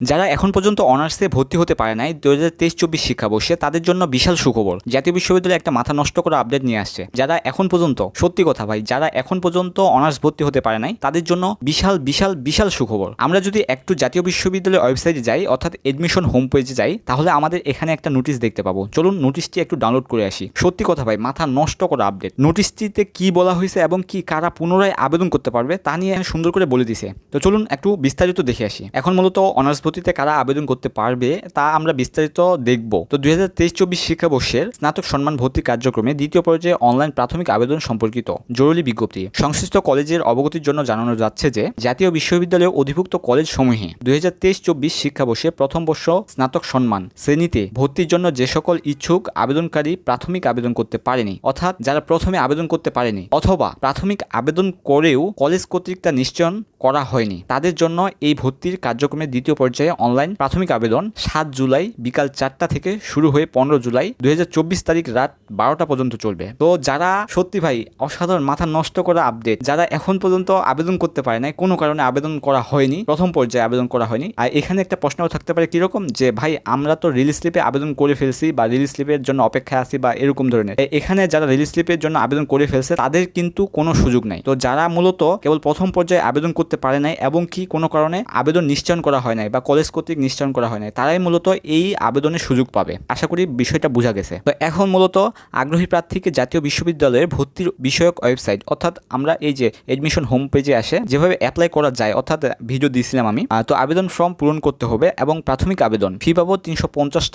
যারা এখন পর্যন্ত অনার্সে ভর্তি হতে পারে নাই দু হাজার তেইশ চব্বিশ শিক্ষাবর্ষে তাদের জন্য বিশাল সুখবর। জাতীয় বিশ্ববিদ্যালয় একটা মাথা নষ্ট করা আপডেট নিয়ে আসছে। যারা এখন পর্যন্ত, সত্যি কথা ভাই, যারা এখন পর্যন্ত অনার্স ভর্তি হতে পারে নাই, তাদের জন্য বিশাল বিশাল বিশাল সুখবর। আমরা যদি একটু জাতীয় বিশ্ববিদ্যালয়ের ওয়েবসাইটে যাই, অর্থাৎ এডমিশন হোম পেজে যাই, তাহলে আমাদের এখানে একটা নোটিশ দেখতে পাবো। চলুন নোটিশটি একটু ডাউনলোড করে আসি। সত্যি কথা ভাই, মাথা নষ্ট করা আপডেট নোটিশটিতে কি বলা হয়েছে এবং কি কারা পুনরায় আবেদন করতে পারবে, তা নিয়ে সুন্দর করে বলে দিছে। তো চলুন একটু বিস্তারিত দেখে আসি। এখন মূলত অনার্স ভর্তিতে কারা আবেদন করতে পারবে, তা আমরা বিস্তারিত দেখব। তো দুই হাজার তেইশ চব্বিশ শিক্ষাবর্ষের স্নাতক সম্মান ভর্তি কার্যক্রমে দ্বিতীয় পর্যায়ে অনলাইন প্রাথমিক আবেদন সম্পর্কিত জরুরি বিজ্ঞপ্তি। সংশ্লিষ্ট কলেজের অবগতির জন্য জানানো যাচ্ছে যে, জাতীয় বিশ্ববিদ্যালয়ে অধিভুক্ত কলেজ সমূহে দুই হাজার তেইশ চব্বিশ শিক্ষাবর্ষে প্রথম বর্ষ স্নাতক সম্মান, শ্রেণীতে ভর্তির জন্য যে সকল ইচ্ছুক আবেদনকারী প্রাথমিক আবেদন করতে পারেনি, অর্থাৎ যারা প্রথমে আবেদন করতে পারেনি অথবা প্রাথমিক আবেদন করেও কলেজ কর্তৃক তা নিশ্চয়ন করা হয়নি, তাদের জন্য এই ভর্তির কার্যক্রমের দ্বিতীয় পর্যায়ে অনলাইন প্রাথমিক আবেদন সাত জুলাই বিকাল চারটা থেকে শুরু হয়ে পনেরো জুলাই দু হাজার চব্বিশ তারিখ রাত বারোটা পর্যন্ত চলবে। তো যারা সত্যি ভাই অসাধারণ মাথা নষ্ট করা আপডেট যারা এখন পর্যন্ত আবেদন করতে পারে নাই, কোনো কারণে আবেদন করা হয়নি, প্রথম পর্যায়ে আবেদন করা হয়নি। আর এখানে একটা প্রশ্নও থাকতে পারে কীরকম যে, ভাই, আমরা তো রিলিজ স্লিপে আবেদন করে ফেলছি বা রিলিজ স্লিপের জন্য অপেক্ষায় আছি বা এরকম ধরনের। এখানে যারা রিলিজ স্লিপের জন্য আবেদন করে ফেলছে, তাদের কিন্তু কোনো সুযোগ নাই। তো যারা মূলত কেবল প্রথম পর্যায়ে আবেদন করতে পারে নাই এবং কি কোনো কারণে আবেদন নিশ্চয়ন করা হয় নাই বা কলেজ কর্তৃক নিশ্চয়ন করা হয় নাই। তারাই মূলত এই আবেদনের সুযোগ পাবে। আশা করি বিষয়টা বোঝা গেছে। তো এখন মূলত আগ্রহী প্রার্থীকে জাতীয় বিশ্ববিদ্যালয়ের ভর্তির বিষয়ক ওয়েবসাইট, অর্থাৎ আমরা এই যে এডমিশন হোম পেজে আসে, যেভাবে অ্যাপ্লাই করা যায়, অর্থাৎ ভিডিও দিয়েছিলাম আমি তো আবেদন ফর্ম পূরণ করতে হবে এবং প্রাথমিক আবেদন। ফি বাবদ তিনশো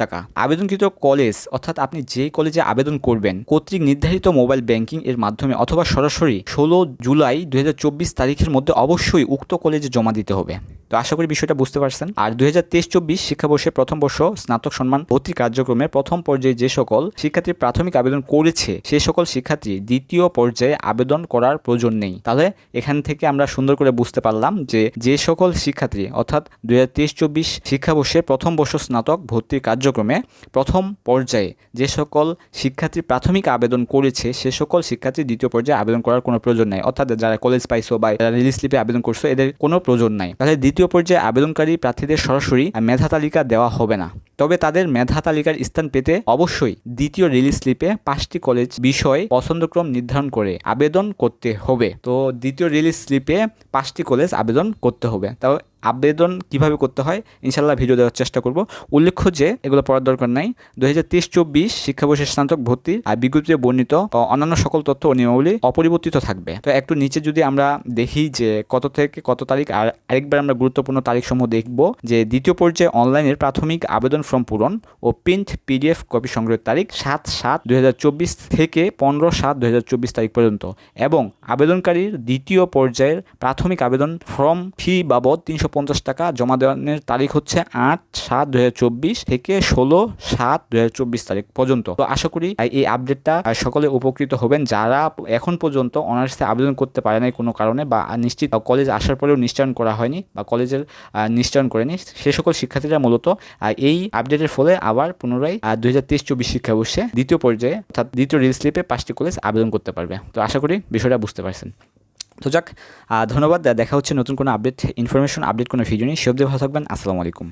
টাকা। আবেদনকৃত কলেজ অর্থাৎ আপনি যে কলেজে আবেদন করবেন, কর্তৃক নির্ধারিত মোবাইল ব্যাংকিং এর মাধ্যমে অথবা সরাসরি ষোলো জুলাই দু হাজার চব্বিশ তারিখের মধ্যে অবশ্যই উক্ত কলেজে জমা দিতে হবে। তো আশা করি বিষয়টা বুঝতে পারছেন। আর দুই হাজার তেইশ চব্বিশ শিক্ষাবর্ষে প্রথম বর্ষ স্নাতক সম্মান ভর্তি কার্যক্রমে প্রথম পর্যায়ে যে সকল শিক্ষার্থী প্রাথমিক আবেদন করেছে সেই সকল শিক্ষার্থী দ্বিতীয় পর্যায়ে আবেদন করার প্রয়োজন নেই। তাহলে এখান থেকে আমরা সুন্দর করে বুঝতে পারলাম যে যে সকল শিক্ষার্থী অর্থাৎ দুই হাজার তেইশ চব্বিশ শিক্ষাবর্ষে প্রথম বর্ষ স্নাতক ভর্তির কার্যক্রমে প্রথম পর্যায়ে যে সকল শিক্ষার্থী প্রাথমিক আবেদন করেছে, সে সকল শিক্ষার্থী দ্বিতীয় পর্যায়ে আবেদন করার কোনো প্রয়োজন নাই। অর্থাৎ যারা কলেজ পাইছো বা যারা রিলিজ স্লিপে আবেদন করছ, এদের কোনো প্রয়োজন নাই। তাহলে দ্বিতীয় পর্যায়ে আবেদনকারী প্রার্থীদের সরাসরি মেধা তালিকা দেওয়া হবে না। তবে তাদের মেধা তালিকার স্থান পেতে অবশ্যই দ্বিতীয় রিলিজ স্লিপে পাঁচটি কলেজ বিষয় পছন্দক্রম নির্ধারণ করে আবেদন করতে হবে। তো দ্বিতীয় রিলিজ স্লিপে পাঁচটি কলেজ আবেদন করতে হবে। তাও আবেদন কীভাবে করতে হয় ইনশাল্লাহ ভিডিও দেওয়ার চেষ্টা করব। উল্লেখ্য যে, এগুলো পড়ার দরকার নাই। দু হাজার তেইশ চব্বিশ শিক্ষাবর্ষের স্নাতক, ভর্তি, আর বিজ্ঞপ্তিতে বর্ণিত অন্যান্য সকল তথ্য ও নিয়মাবলী অপরিবর্তিত থাকবে। তো একটু নিচে যদি আমরা দেখি যে কত থেকে কত তারিখ, আর আরেকবার আমরা গুরুত্বপূর্ণ তারিখ সমূহ দেখব, যে দ্বিতীয় পর্যায়ে অনলাইনের প্রাথমিক আবেদন ফর্ম পূরণ ও প্রিন্ট পিডিএফ কপি সংগ্রহের তারিখ সাত সাত দুই থেকে পনেরো সাত দুই তারিখ পর্যন্ত এবং আবেদনকারীর দ্বিতীয় পর্যায়ের প্রাথমিক আবেদন ফর্ম ফি বাবদ তিনশো পঞ্চাশ টাকা। জমা দেওয়ার তারিখ হচ্ছে আট সাত দুই থেকে ষোলো সাত দুই তারিখ পর্যন্ত। তো আশা করি এই আপডেটটা সকলে উপকৃত হবেন। যারা এখন পর্যন্ত অনার্সে আবেদন করতে পারে নাই কোনো কারণে বা নিশ্চিত কলেজ আসার পরেও নিশ্চয়ন করা হয়নি বা কলেজের নিশ্চয়ন করেনি, সে সকল শিক্ষার্থীরা মূলত এই আপডেটের ফলে আবার পুনরায় দুই হাজার তেইশ চব্বিশ শিক্ষাবর্ষে দ্বিতীয় পর্যায়ে অর্থাৎ দ্বিতীয় রিল স্লিপে পাঁচটি কলেজ আবেদন করতে পারবে। তো আশা করি বিষয়টা বুঝতে পারছেন। তো যাক ধন্যবাদ, দেখা হচ্ছে নতুন কোনো আপডেট ইনফরমেশন আপডেট কোনো ভিডিও নেই সব ভালো থাকবেন, আসসালামু আলাইকুম।